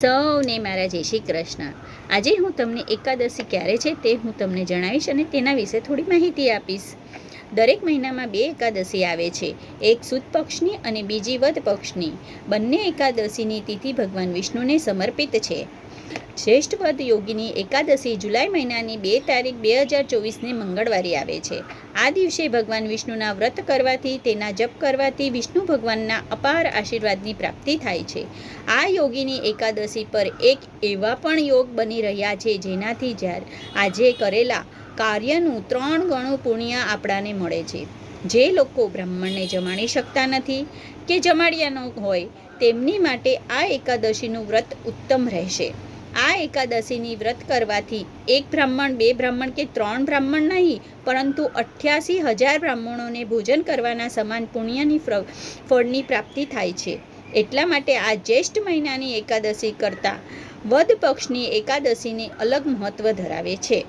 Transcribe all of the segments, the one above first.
સૌને મારા જય શ્રી કૃષ્ણ. આજે હું તમને એકાદશી ક્યારે છે તે હું તમને જણાવીશ અને તેના વિશે થોડી માહિતી આપીશ. દરેક મહિનામાં બે એકાદશી આવે છે, એક સુદ પક્ષની અને બીજી વદ પક્ષની. બંને એકાદશીની તિથિ ભગવાન વિષ્ણુને સમર્પિત છે. શ્રેષ્ઠ વદ યોગીની એકાદશી જુલાઈ મહિનાની બે તારીખ બે હજાર ચોવીસને મંગળવારે આવે છે. આ દિવસે ભગવાન વિષ્ણુના વ્રત કરવાથી, તેના જપ કરવાથી વિષ્ણુ ભગવાનના અપાર આશીર્વાદની પ્રાપ્તિ થાય છે. આ યોગીની એકાદશી પર એક એવા પણ યોગ બની રહ્યા છે જેનાથી જ્યારે આજે કરેલા કાર્યનું ત્રણ ગણું પુણ્ય આપણાને મળે છે. જે લોકો બ્રાહ્મણને જમાડી શકતા નથી કે જમાડ્યા ન હોય, તેમની માટે આ એકાદશીનું વ્રત ઉત્તમ રહેશે. આ એકાદશીની વ્રત કરવાથી એક બ્રાહ્મણ, બે બ્રાહ્મણ કે ત્રણ બ્રાહ્મણ નહીં, પરંતુ અઠ્યાસી હજાર બ્રાહ્મણોને ભોજન કરવાના સમાન પુણ્યની ફળની પ્રાપ્તિ થાય છે. એટલા માટે આ જ્યેષ્ઠ મહિનાની એકાદશી કરતાં વદ પક્ષની એકાદશીને અલગ મહત્ત્વ ધરાવે છે.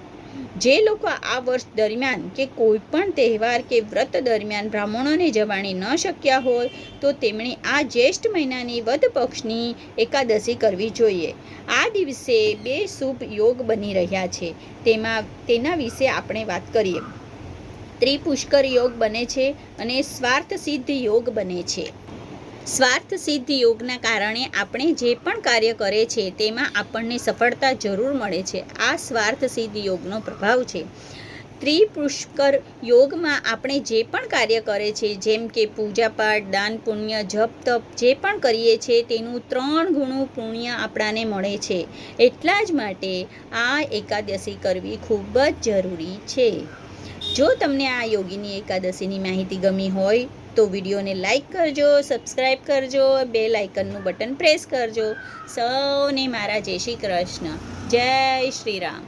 જે લોકો આ વર્ષ દરમિયાન કે કોઈ પણ તહેવાર કે વ્રત દરમિયાન બ્રાહ્મણોને જવાણી ન શક્યા હોય, તો તેમણે આ જ્યેષ્ઠ મહિનાની વધ પક્ષની એકાદશી કરવી જોઈએ. આ દિવસે બે શુભ યોગ બની રહ્યા છે. તેમાં, તેના વિશે આપણે વાત કરીએ. ત્રિપુષ્કર યોગ બને છે અને સ્વાર્થ સિદ્ધ યોગ બને છે. સ્વાર્થ સિદ્ધ યોગના કારણે આપણે જે પણ કાર્ય કરે છે, તેમાં આપણને સફળતા જરૂર મળે છે. આ સ્વાર્થ સિદ્ધ યોગનો પ્રભાવ છે. ત્રિપુષ્કર યોગમાં આપણે જે પણ કાર્ય કરે છે, જેમ કે પૂજાપાઠ, દાન, પુણ્ય, જપ, તપ, જે પણ કરીએ છીએ તેનું ત્રણ ગુણું પુણ્ય આપણાને મળે છે. એટલા જ માટે આ એકાદશી કરવી ખૂબ જ જરૂરી છે. જો તમને આ યોગીની એકાદશીની માહિતી ગમી હોય, તો વિડીયોને લાઇક કરજો સબસ્ક્રાઈબ કરજો બે લાઇકનનું બટન પ્રેસ કરજો. સૌને મારા જય શ્રી કૃષ્ણ. જય શ્રી રામ.